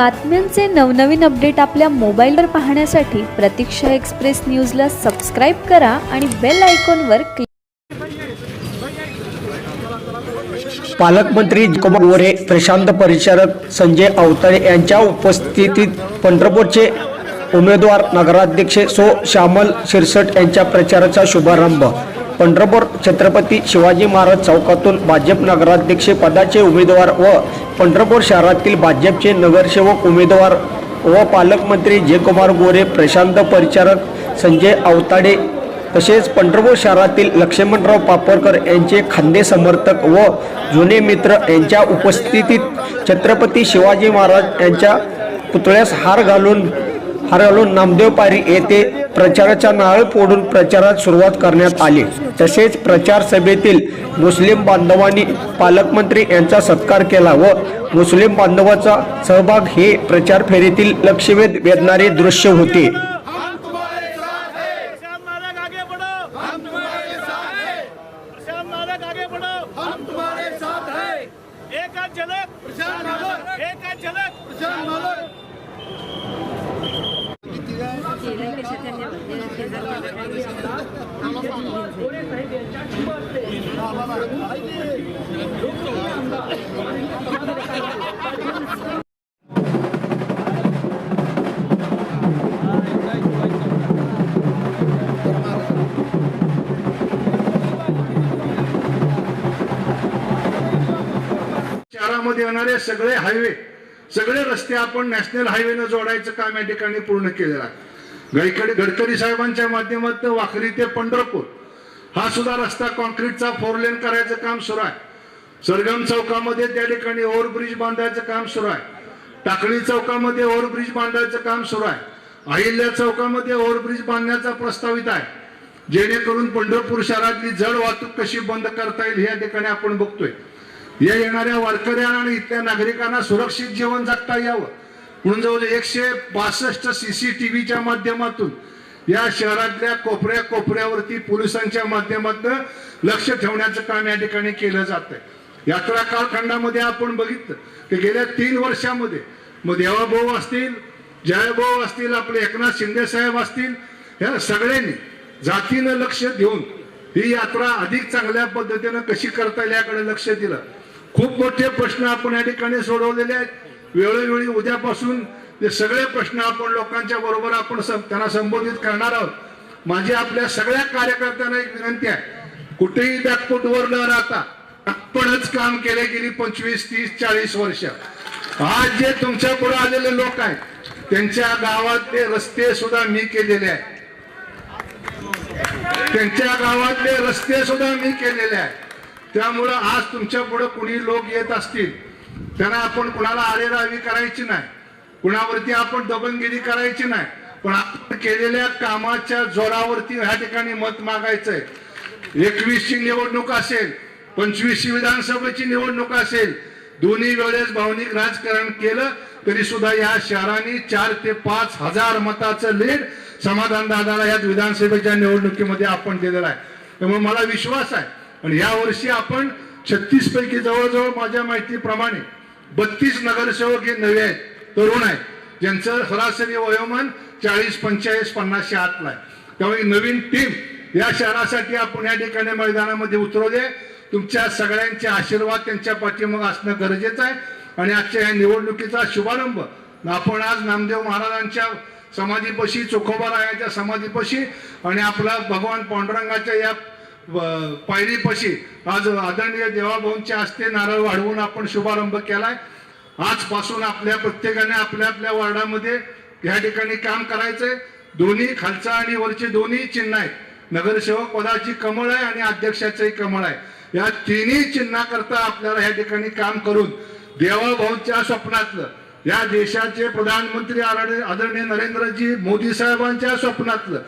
बातम्यांचे नवनवीन अपडेट आपल्या मोबाईलवर पाहण्यासाठी प्रतीक्षा एक्सप्रेस न्यूजला सबस्क्राईब करा आणि बेल आयकॉनवर क्लिक पालकमंत्री कुमार गोरे प्रशांत परिचारक संजय अवतारे यांच्या उपस्थितीत पंढरपूरचे उमेदवार नगराध्यक्ष सो श्यामल शिरसट यांच्या प्रचाराचा शुभारंभ पंढरपूर छत्रपती शिवाजी महाराज चौकातून भाजप नगराध्यक्ष पदाचे उमेदवार व पंढरपूर शहरातील भाजपचे नगरसेवक उमेदवार व पालकमंत्री जयकुमार गोरे प्रशांत परिचारक संजय अवताडे तसेच पंढरपूर शहरातील लक्ष्मणराव पापरकर यांचे खांदे समर्थक व जुने मित्र यांच्या उपस्थितीत छत्रपती शिवाजी महाराज यांच्या पुतळ्यास हार घालून हरळून नामदेव पारी येथे प्रचाराचा नारळ फोडून प्रचारात सुरुवात करण्यात आली. तसेच प्रचार सभेतील मुस्लिम बांधवांनी पालकमंत्री यांचा सत्कार केला व मुस्लिम बांधवाचा सहभाग हे प्रचार फेरीतील लक्षवेध वेधणारे दृश्य होते. एका झलक। साथ हैं शहरामध्ये येणारे सगळे हायवे सगळे रस्ते आपण नॅशनल हायवेनं जोडायचं काम या ठिकाणी पूर्ण केलेलं आहे. गडकरी गडकरी साहेबांच्या माध्यमातून वाखरी ते पंढरपूर. हा सुद्धा रस्ता कॉन्क्रीटचा फोर लेन करायचं काम सुरू आहे. सरगम चौकामध्ये त्या ठिकाणी ओव्हरब्रिज बांधायचं काम सुरू आहे. टाकळी चौकामध्ये ओव्हरब्रिज बांधायचं काम सुरू आहे. अहिल्या चौकामध्ये ओव्हरब्रिज बांधण्याचा प्रस्तावित आहे. जेणेकरून पंढरपूर शहरातली जड वाहतूक कशी बंद करता येईल या ठिकाणी आपण बघतोय. या येणाऱ्या वारकऱ्यांना आणि इथल्या नागरिकांना सुरक्षित जीवन जगता यावं. म्हणून जवळ एकशे बासष्ट व्हीच्या माध्यमातून. या शहरातल्या कोपऱ्या कोपऱ्यावरती पोलिसांच्या माध्यमातून लक्ष ठेवण्याचं काम या ठिकाणी केलं जात आहे यात्रा कालखंडामध्ये आपण बघितलं की गेल्या तीन वर्षामध्ये मग देवाभाऊ असतील जयभाऊ असतील आपले एकनाथ शिंदे साहेब असतील ह्या सगळ्यांनी जातीनं लक्ष देऊन ही यात्रा अधिक चांगल्या पद्धतीनं कशी करता येईल याकडे लक्ष दिलं. खूप मोठे प्रश्न आपण या ठिकाणी सोडवलेले आहेत. वेळोवेळी उद्यापासून ते सगळे प्रश्न आपण लोकांच्या बरोबर आपण त्यांना संबोधित करणार आहोत. माझी आपल्या सगळ्या कार्यकर्त्यांना एक विनंती आहे. कुठेही बॅकफुटवर न राहता आपणच काम केले गेली पंचवीस तीस चाळीस वर्ष. आज जे तुमच्यापुढे आलेले लोक आहेत त्यांच्या गावातले रस्ते सुद्धा मी केलेले आहे त्यांच्या गावातले रस्ते सुद्धा मी केलेले आहे त्यामुळं आज तुमच्यापुढे कुणी लोक येत असतील त्यांना आपण कुणाला आरेरावी करायची नाही. कुणावरती आपण दबंगिरी करायची नाही. पण आपण केलेल्या कामाच्या जोरावरती ह्या ठिकाणी मत मागायचंय. एकवीसची निवडणूक असेल पंचवीसची विधानसभेची निवडणूक असेल दोन्ही वेळेस भावनिक राजकारण केलं तरी सुद्धा या शहराने चार ते पाच हजार मताचं लीड समाधान दादाला या विधानसभेच्या निवडणुकीमध्ये आपण दिलेला आहे. त्यामुळे मला विश्वास आहे. आणि या वर्षी आपण छत्तीस पैकी जवळजवळ माझ्या माहितीप्रमाणे बत्तीस नगरसेवक हे नवे आहेत तरुण आहेत. ज्यांचं सरासरी वयोमान चाळीस पंचेचाळीस पन्नासशे आतला आहे. त्यामुळे नवीन टीम या शहरासाठी आपण या ठिकाणी मैदानामध्ये उतरवले. तुमच्या सगळ्यांचे आशीर्वाद त्यांच्या पाठीमाग असणं गरजेचं आहे. आणि आजच्या या निवडणुकीचा शुभारंभ आपण आज नामदेव महाराजांच्या समाधीपाशी चोखोबारायाच्या समाधीपाशी आणि आपला भगवान पांडुरंगाच्या या पायरीपाशी आज आदरणीय देवाभाऊंच्या हस्ते नारळ वाढवून आपण शुभारंभ केलाय. आजपासून आपल्या प्रत्येकाने आपल्या आपल्या वार्डामध्ये या ठिकाणी काम करायचंय. दोन्ही खालचा आणि वरचे दोन्ही चिन्ह आहेत. नगरसेवक पदाची कमळ आहे आणि अध्यक्षाचंही कमळ आहे. या तिन्ही चिन्हाकरता आपल्याला या ठिकाणी काम करून देवाभाऊंच्या स्वप्नातलं या देशाचे प्रधानमंत्री आदरणीय आदरणीय नरेंद्रजी मोदी साहेबांच्या स्वप्नातलं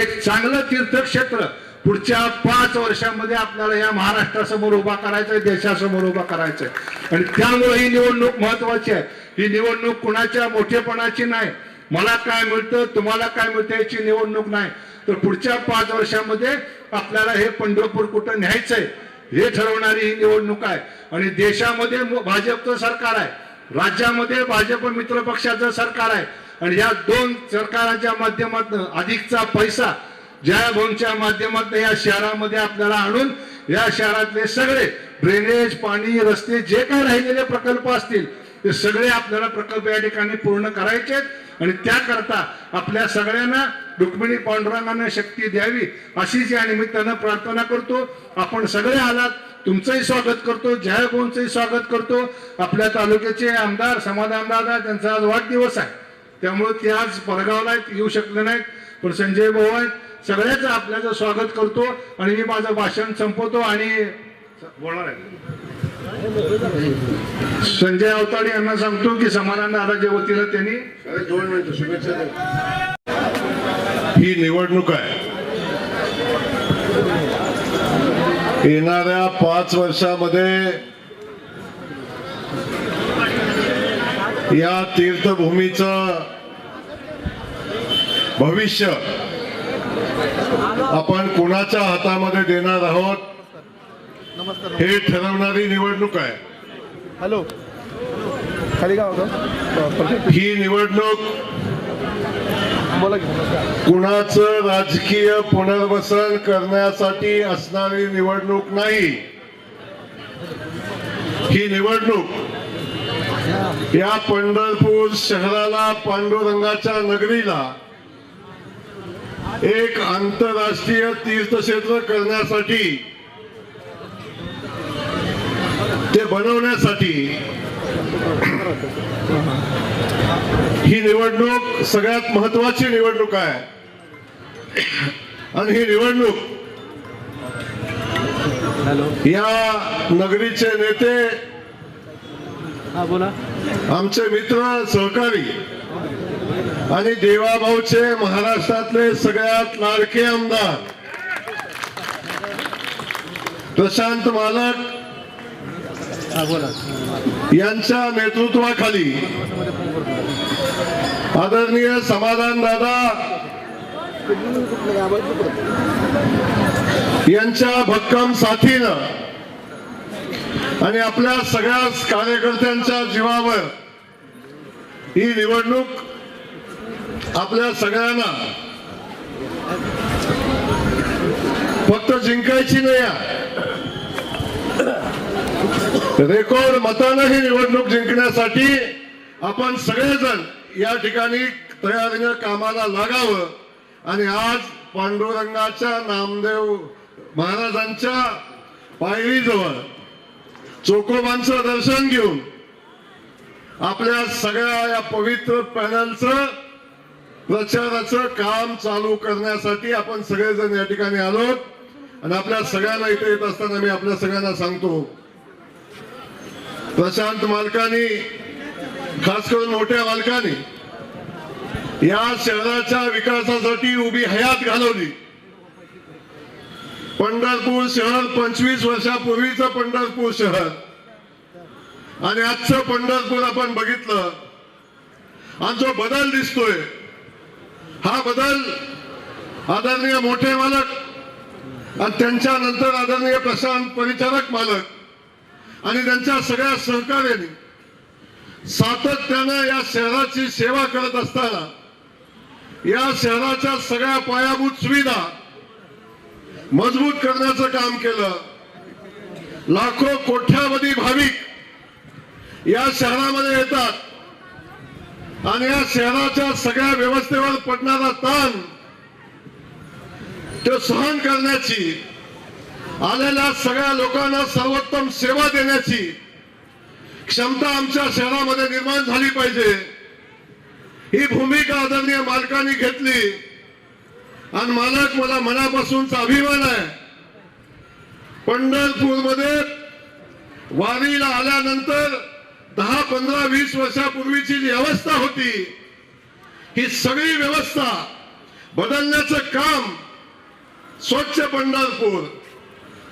एक चांगलं तीर्थक्षेत्र पुढच्या पाच वर्षामध्ये आपल्याला या महाराष्ट्रासमोर उभा करायचं आहे देशासमोर उभा करायचं आहे. आणि त्यामुळे ही निवडणूक महत्वाची आहे. ही निवडणूक कुणाच्या मोठेपणाची नाही. मला काय मिळतं तुम्हाला काय मिळतं याची निवडणूक नाही. तर पुढच्या पाच वर्षामध्ये आपल्याला हे पंढरपूर कुठं न्यायचंय हे ठरवणारी ही निवडणूक आहे. आणि देशामध्ये भाजपचं सरकार आहे. राज्यामध्ये भाजप मित्र पक्षाचं सरकार आहे. आणि या दोन सरकाराच्या माध्यमातून अधिकचा पैसा जयभवनच्या माध्यमातून या शहरामध्ये आपल्याला आणून या शहरातले सगळे ड्रेनेज पाणी रस्ते जे काय राहिलेले प्रकल्प असतील ते सगळे आपल्याला प्रकल्प या ठिकाणी पूर्ण करायचे आणि त्याकरता आपल्या सगळ्यांना रुक्मिणी पांडुरंगाने शक्ती द्यावी अशीच या निमित्तानं प्रार्थना करतो. आपण सगळे आलात तुमचंही स्वागत करतो जयभवनचंही स्वागत करतो. आपल्या तालुक्याचे आमदार समाधान दादा त्यांचा आज वाढदिवस आहे. त्यामुळे ते आज परगावला येऊ शकले नाहीत. पण संजय भाऊ आहेत सगळ्याचं आपल्याचं स्वागत करतो आणि मी माझं भाषण संपवतो आणि बोलणार आहे. संजय अवताडे यांना सांगतो की समाधान दादाच्या वतीनं त्यांनी दोन मिनिटं शुभेच्छा ही निवडणूक आहे. येणाऱ्या पाच वर्षामध्ये या तीर्थभूमीचं भविष्य आपण कुणाच्या हातामध्ये देणार आहोत? हे ठरवणारी निवडणूक आहे. हॅलो. ही निवडणूक कुणाचं राजकीय पुनर्वसन करण्यासाठी असणारी निवडणूक नाही. ही निवडणूक या पंढरपूर शहराला पांडुरंगाच्या नगरीला एक आंतरराष्ट्रीय तीर्थक्षेत्र करण्यासाठी ते बनवण्यासाठी ही निवडणूक सगळ्यात महत्वाची निवडणूक आहे. आणि ही निवडणूक या नगरीचे नेते बोला. आमचे मित्र सहकारी आणि देवाभाऊचे महाराष्ट्रातले सगळ्यात लाडके आमदार. प्रशांत मालक यांच्या नेतृत्वाखाली आदरणीय समाधान दादा यांच्या भक्कम साथीनं आणि आपल्या सगळ्याच कार्यकर्त्यांच्या जीवावर ही निवडणूक आपल्या सगळ्यांना फक्त जिंकायची नाही रेकॉर्ड मतानं ही निवडणूक जिंकण्यासाठी आपण सगळेजण या ठिकाणी तयारीनं कामाला लागावं. आणि आज पांडुरंगाच्या नामदेव महाराजांच्या पायरीजवळ चोकोबांचं दर्शन घेऊन आपल्या सगळ्या या पवित्र पॅनलचं प्रचाराचं काम चालू करण्यासाठी आपण सगळेजण या ठिकाणी आलो. आणि आपल्या सगळ्यांना इथे येत असताना मी आपल्या सगळ्यांना सांगतो. प्रशांत मालकानी खास करून मोठ्या मालकानी या शहराच्या विकासासाठी उभी हयात घालवली. पंढरपूर शहर पंचवीस वर्षापूर्वीचं पंढरपूर शहर. आणि आजचं पंढरपूर आपण बघितलं. आणि जो बदल दिसतोय हा बदल आदरणीय मोठे मालक आणि त्यांच्या नंतर आदरणीय प्रशांत परिचारक मालक आणि त्यांच्या सगळ्या सहकार्याने सातत्यानं या शहराची सेवा करत असताना या शहराच्या सगळ्या पायाभूत सुविधा मजबूत करण्याचं काम केलं. लाखो कोट्यावधी भाविक या शहरामध्ये येतात. आणि या शहराच्या सगळ्या व्यवस्थेवर पडणारा ताण तो सहन करण्याची आलेल्या सगळ्या लोकांना सर्वोत्तम सेवा देण्याची क्षमता आमच्या शहरामध्ये निर्माण झाली पाहिजे. ही भूमिका आदरणीय मालकांनी घेतली आणि मालक मला मनापासूनचा अभिमान आहे. पंढरपूरमध्ये वारीला आल्यानंतर दहा पंधरा वीस वर्षापूर्वीची जी अवस्था होती ही सगळी व्यवस्था बदलण्याचं काम स्वच्छ पंढरपूर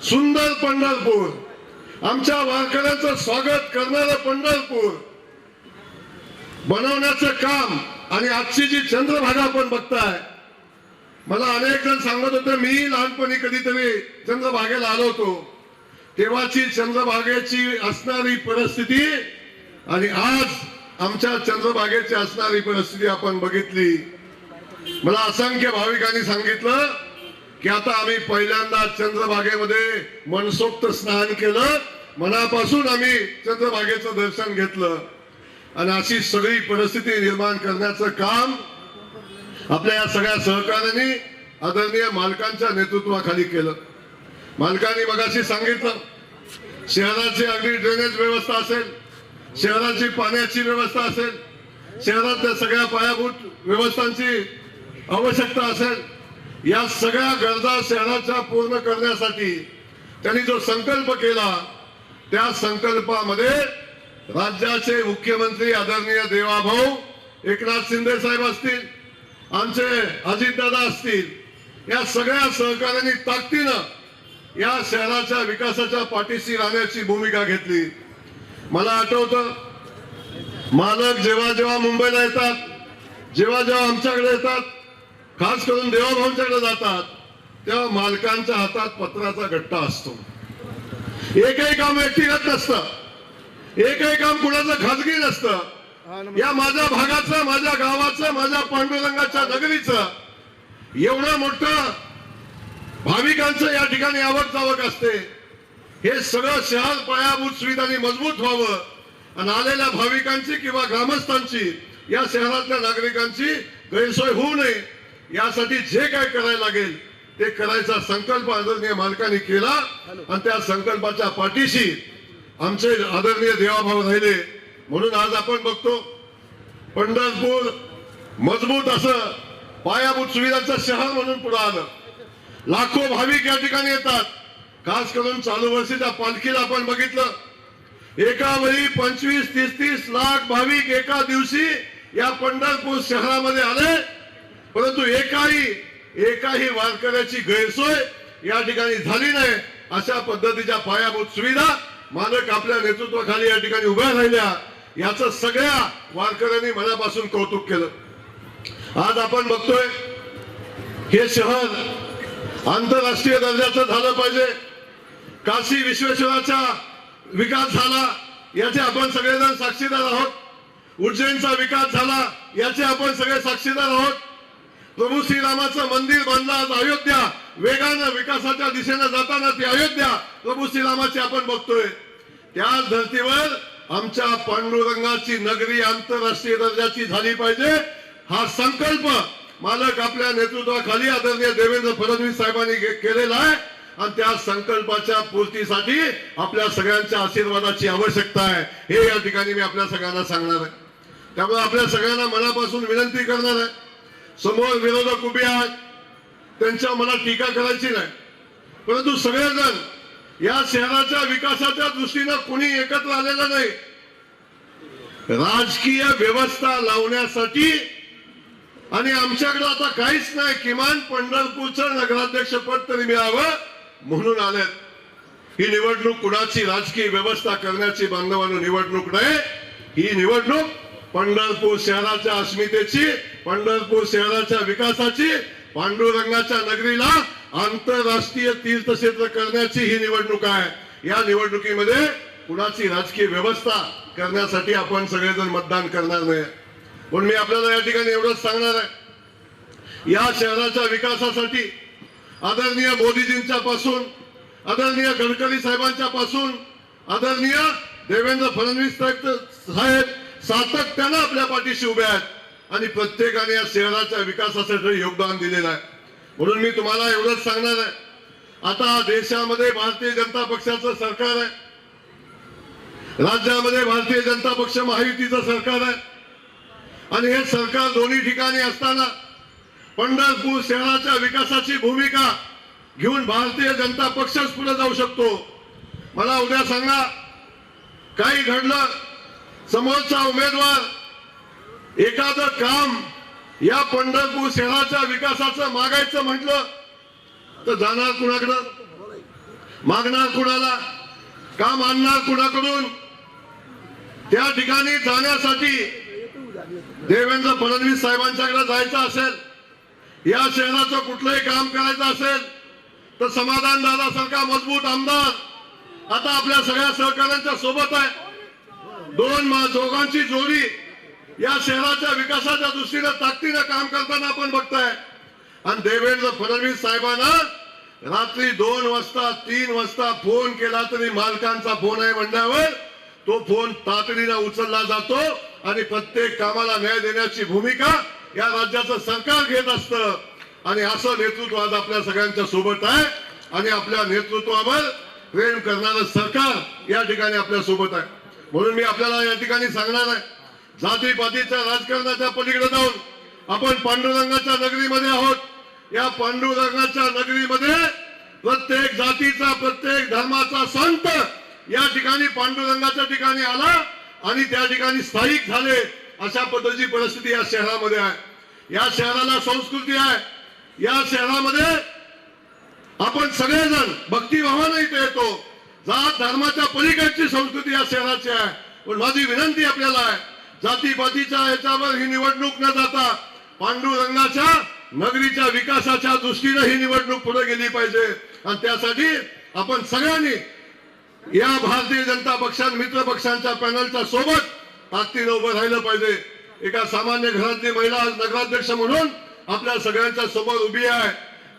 सुंदर पंढरपूर आमच्या वारकऱ्यांचं स्वागत करणारं पंढरपूर बनवण्याचं काम आणि आजची जी चंद्रभागा आपण बघताय मला अनेक जण सांगत होते मी लहानपणी कधीतरी चंद्रभागेला आलो होतो. तेव्हाची चंद्रभागेची असणारी परिस्थिती आणि आज आमच्या चंद्रबागेची असणारी परिस्थिती आपण बघितली. मला असंख्य भाविकांनी सांगितलं की आता आम्ही पहिल्यांदा चंद्रभागेमध्ये मनसोक्त स्नान केलं. मनापासून आम्ही चंद्रभागेचं दर्शन घेतलं. आणि अशी सगळी परिस्थिती निर्माण करण्याचं काम आपल्या या सगळ्या सहकार्याने आदरणीय मालकांच्या नेतृत्वाखाली केलं. मालकांनी मगाशी सांगितलं शहराची अगदी ड्रेनेज व्यवस्था असेल शहराची पाण्याची व्यवस्था असेल शहरातल्या सगळ्या पायाभूत व्यवस्थांची आवश्यकता असेल या सगळ्या गरजा शहराच्या पूर्ण करण्यासाठी त्यांनी जो संकल्प केला त्या संकल्पामध्ये राज्याचे मुख्यमंत्री आदरणीय देवाभाऊ एकनाथ शिंदे साहेब असतील आमचे अजितदादा असतील या सगळ्या सहकाऱ्यांनी ताकदीनं या शहराच्या विकासाच्या पाठीशी राहण्याची भूमिका घेतली. मला आठवतं मालक जेव्हा जेव्हा मुंबईला येतात जेव्हा जेव्हा आमच्याकडे येतात खास करून देवाभाऊंच्याकडे जातात तेव्हा मालकांच्या हातात पत्राचा गट्टा असतो. एकही काम व्यक्तिगत नसतं. एकही काम कुणाचं खाजगी नसतं. या माझ्या भागाचं माझ्या गावाचं माझ्या पांडुरंगाच्या नगरीचं एवढं मोठं भाविकांचं या ठिकाणी आवक जावक असते. हे सगळं शहर पायाभूत सुविधांनी मजबूत व्हावं. आणि आलेल्या भाविकांची किंवा ग्रामस्थांची या शहरातल्या नागरिकांची गैरसोय होऊ नये. यासाठी जे काय करायला लागेल ते करायचा संकल्प आदरणीय मालकांनी केला. आणि त्या संकल्पाच्या पाठीशी आमचे आदरणीय देवाभाव राहिले. म्हणून आज आपण बघतो पंढरपूर मजबूत असं पायाभूत सुविधांचं शहर म्हणून पुढे आलं. लाखो भाविक या ठिकाणी येतात. खास करून चालू वर्षीच्या पालखीला आपण बघितलं. एका वेळी पंचवीस तीस तीस लाख भाविक एका दिवशी या पंढरपूर शहरामध्ये आले. परंतु एकाही एकाही वारकऱ्याची गैरसोय या ठिकाणी झाली नाही. अशा पद्धतीच्या पायाभूत सुविधा मालक आपल्या नेतृत्वाखाली या ठिकाणी उभ्या राहिल्या. याचं सगळ्या वारकऱ्यांनी मनापासून कौतुक केलं. आज आपण बघतोय हे शहर आंतरराष्ट्रीय दर्जाचं झालं पाहिजे. काशी विश्वेश्वराचा विकास झाला याचे आपण सगळेजण साक्षीदार आहोत. उज्जैनचा विकास झाला याचे आपण सगळे साक्षीदार आहोत. प्रभू श्रीरामाचं मंदिर बांधलं आज अयोध्या. वेगानं विकासाच्या दिशेनं जाताना ती अयोध्या प्रभू श्रीरामाची आपण बघतोय. त्याच धर्तीवर आमच्या पांडुरंगाची नगरी आंतरराष्ट्रीय दर्जाची झाली पाहिजे हा संकल्प मालक आपल्या नेतृत्वाखाली आदरणीय देवेंद्र फडणवीस साहेबांनी केलेला आहे. आणि त्या संकल्पाच्या पूर्तीसाठी आपल्या सगळ्यांच्या आशीर्वादाची आवश्यकता आहे. हे या ठिकाणी मी आपल्या सगळ्यांना सांगणार आहे. त्यामुळे आपल्या सगळ्यांना मनापासून विनंती करणार आहे. समोर विरोधक उभे आहेत. त्यांच्या मला टीका करायची नाही. परंतु सगळेजण या शहराच्या विकासाच्या दृष्टीनं कुणी एकत्र आलेलं नाही. राजकीय व्यवस्था लावण्यासाठी आणि आमच्याकडे आता काहीच नाही. किमान पंढरपूरचं नगराध्यक्षपद तरी मिळावं. म्हणून आलेत ही निवडणूक कुणाची राजकीय व्यवस्था करण्याची बांधवानं निवडणूक नाही ही निवडणूक पंढरपूर शहराच्या अस्मितेची पंढरपूर शहराच्या विकासाची पांडुरंगाच्या नगरीला आंतरराष्ट्रीय तीर्थक्षेत्र करण्याची ही निवडणूक आहे. या निवडणुकीमध्ये कुणाची राजकीय व्यवस्था करण्यासाठी आपण सगळेजण मतदान करणार नाही. म्हणून मी आपल्याला या ठिकाणी एवढंच सांगणार आहे. या शहराच्या विकासासाठी आदरणीय मोदीजींच्या पासून आदरणीय गडकरी साहेबांच्या पासून आदरणीय देवेंद्र फडणवीस साहेब साहेब सातत्यानं आपल्या पाठीशी उभे आहेत आणि प्रत्येकाने या शहराच्या विकासासाठी योगदान दिलेलं आहे. म्हणून मी तुम्हाला एवढंच सांगणार आहे. आता देशामध्ये भारतीय जनता पक्षाचं सरकार आहे. राज्यामध्ये भारतीय जनता पक्ष महायुतीचं सरकार आहे. आणि हे सरकार दोन्ही ठिकाणी असताना पंढरपूर शहराच्या विकासाची भूमिका घेऊन भारतीय जनता पक्षच पुढे जाऊ शकतो. मला उद्या सांगा काही घडलं? समोरचा उमेदवार एखादं काम या पंढरपूर शहराच्या विकासाचं मागायचं म्हटलं तर जाणार कुणाकडं? मागणार कुणाला? काम आणणार कुणाकडून? त्या ठिकाणी जाण्यासाठी देवेंद्र फडणवीस साहेबांच्याकडे जायचं असेल या शहराचं कुठलंही काम करायचं असेल तर समाधान दादासारखा मजबूत आमदार आता आपल्या सगळ्या सहकाऱ्यांच्या सोबत आहे. दोन दोघांची जोडी या शहराच्या विकासाच्या दृष्टीनं ताकदीनं काम करताना आपण बघताय. आणि देवेंद्र फडणवीस साहेबांना रात्री दोन वाजता तीन वाजता फोन केला तरी मालकांचा फोन आहे म्हणल्यावर तो फोन तातडीनं उचलला जातो आणि प्रत्येक कामाला न्याय देण्याची भूमिका या राज्याचं सरकार घेत असतं. आणि असं नेतृत्व आज आपल्या सगळ्यांच्या सोबत आहे. आणि आपल्या नेतृत्वावर प्रेम करणारं सरकार या ठिकाणी आपल्यासोबत आहे. म्हणून मी आपल्याला या ठिकाणी सांगणार आहे. जातीपातीच्या राजकारणाच्या पलीकडे जाऊन आपण पांडुरंगाच्या नगरीमध्ये आहोत. या पांडुरंगाच्या नगरीमध्ये प्रत्येक जातीचा प्रत्येक धर्माचा संत या ठिकाणी पांडुरंगाच्या ठिकाणी आला. आणि त्या ठिकाणी स्थायिक झाले. अशा पद्धतीची परिस्थिती या शहरामध्ये आहे. या शहराला संस्कृती आहे. या शहरामध्ये आपण सगळेजण भक्तिभावानं इथे येतो. जात धर्माच्या पलीकडची संस्कृती या शहराची आहे. पण माझी विनंती आपल्याला आहे जातीपातीच्या याच्यावर ही निवडणूक न जाता पांडुरंगाच्या नगरीच्या विकासाच्या दृष्टीनं ही निवडणूक पुढे गेली पाहिजे. आणि त्यासाठी आपण सगळ्यांनी या भारतीय जनता पक्षां मित्र पक्षांच्या पॅनलच्या सोबत ताकदीनं उभं राहिलं पाहिजे. एका सामान्य घरातली महिला नगराध्यक्ष म्हणून आपल्या सगळ्यांच्या समोर उभी आहे.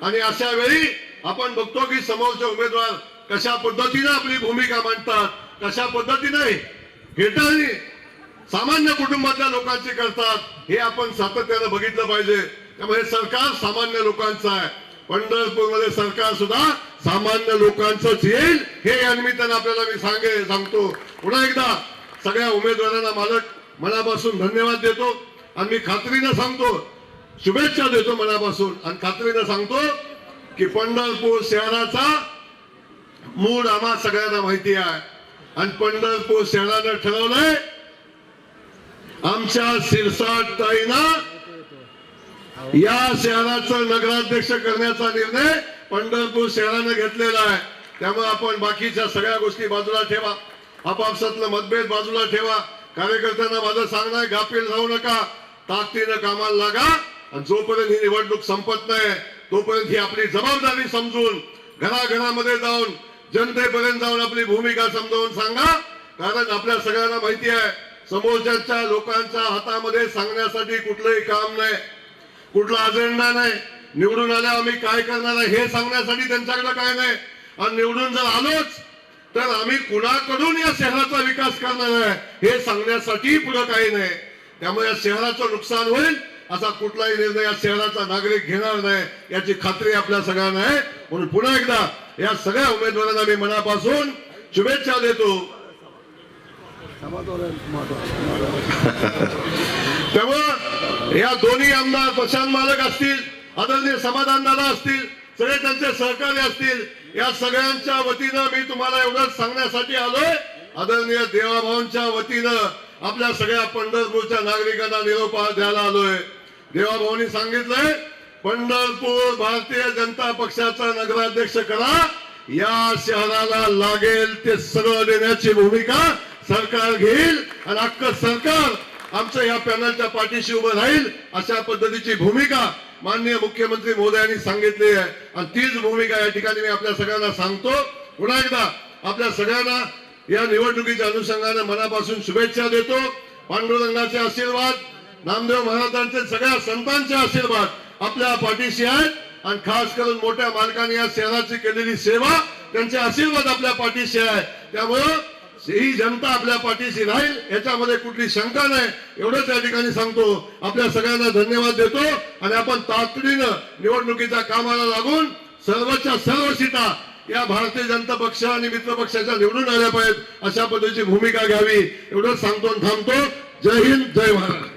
आणि अशा वेळी आपण बघतो की समोरचे उमेदवार कशा पद्धतीने आपली भूमिका मांडतात कशा पद्धतीने हेटाळणी सामान्य कुटुंबातल्या लोकांची करतात हे आपण सातत्यानं बघितलं पाहिजे. त्यामुळे सरकार सामान्य लोकांचं आहे. पंढरपूरमध्ये सरकार सुद्धा सामान्य लोकांचंच येईल हे या निमित्तानं आपल्याला मी सांगे सांगतो. पुन्हा एकदा सगळ्या उमेदवारांना मालक मनापासून धन्यवाद देतो. आणि मी खात्रीनं सांगतो शुभेच्छा देतो मनापासून. आणि खात्रीनं सांगतो की पंढरपूर शहराचा मूळ आम्हा सगळ्यांना माहिती आहे. आणि पंढरपूर शहरानं ठरवलंय आमच्या सिरसाट ताईना या शहराचं नगराध्यक्ष करण्याचा निर्णय पंढरपूर शहरानं घेतलेला आहे. त्यामुळे आपण बाकीच्या सगळ्या गोष्टी बाजूला ठेवा. आपापसातलं मतभेद बाजूला ठेवा. कार्यकर्त्यांना माझं सांगणं आहे गाफील नका. ताकदीनं कामाला लागा. आणि जोपर्यंत ही निवडणूक संपत नाही तोपर्यंत ही आपली जबाबदारी समजून घराघरामध्ये जाऊन जनतेपर्यंत जाऊन आपली भूमिका समजावून सांगा. कारण आपल्या सगळ्यांना माहिती आहे समोरच्या लोकांच्या हातामध्ये सांगण्यासाठी कुठलंही काम नाही कुठला अजेंडा नाही. निवडून आल्या आम्ही काय करणार आहे हे सांगण्यासाठी त्यांच्याकडे काय नाही. आणि निवडून जर आलोच तर आम्ही कुणाकडून या शहराचा विकास करणार आहे हे सांगण्यासाठी पुढे काही नाही. त्यामुळे या शहराचं नुकसान होईल असा कुठलाही निर्णय या शहराचा नागरिक घेणार नाही याची खात्री आपल्या सगळ्यांना आहे. म्हणून पुन्हा एकदा या सगळ्या उमेदवारांना मी मनापासून शुभेच्छा देतो. तेव्हा या दोन्ही आमदार प्रशांत मालक असतील आदरणीय समाधान दादा असतील सगळे त्यांचे सहकारी असतील या सगळ्यांच्या वतीनं मी तुम्हाला एवढंच सांगण्यासाठी आलोय. आदरणीय देवाभाऊंच्या वतीनं आपल्या सगळ्या पंढरपूरच्या नागरिकांना निरोप द्यायला आलोय. देवाभाऊंनी सांगितलंय पंढरपूर भारतीय जनता पक्षाचा नगराध्यक्ष करा. या शहराला लागेल ते सगळं देण्याची भूमिका सरकार घेईल आणि अख्खं सरकार आमच्या या पॅनलच्या पाठीशी उभं राहील अशा पद्धतीची भूमिका माननीय मुख्यमंत्री महोदयांनी सांगितली आहे. आणि तीच भूमिका या ठिकाणी मी आपल्या सगळ्यांना सांगतो. पुन्हा एकदा आपल्या सगळ्यांना या निवडणुकीच्या अनुषंगाने मनापासून शुभेच्छा देतो. पांडुरंगाचे आशीर्वाद नामदेव महाराजांचे सगळ्या संतांचे आशीर्वाद आपल्या पाठीशी आहेत. आणि खास करून मोठ्या मालकाने या शहराची केलेली सेवा त्यांचे आशीर्वाद आपल्या पाठीशी आहे. त्यामुळं ही जनता आपल्या पाठीशी राहील याच्यामध्ये कुठली शंका नाही. एवढंच या ठिकाणी सांगतो. आपल्या सगळ्यांना धन्यवाद देतो आणि आपण तातडीनं निवडणुकीच्या कामाला लागून सर्वच्या सर्व सीटा या भारतीय जनता पक्ष आणि मित्र पक्षाच्या निवडून आल्या पाहिजेत अशा पद्धतीची भूमिका घ्यावी. एवढंच सांगतो आणि थांबतो. जय हिंद जय महाराष्ट्र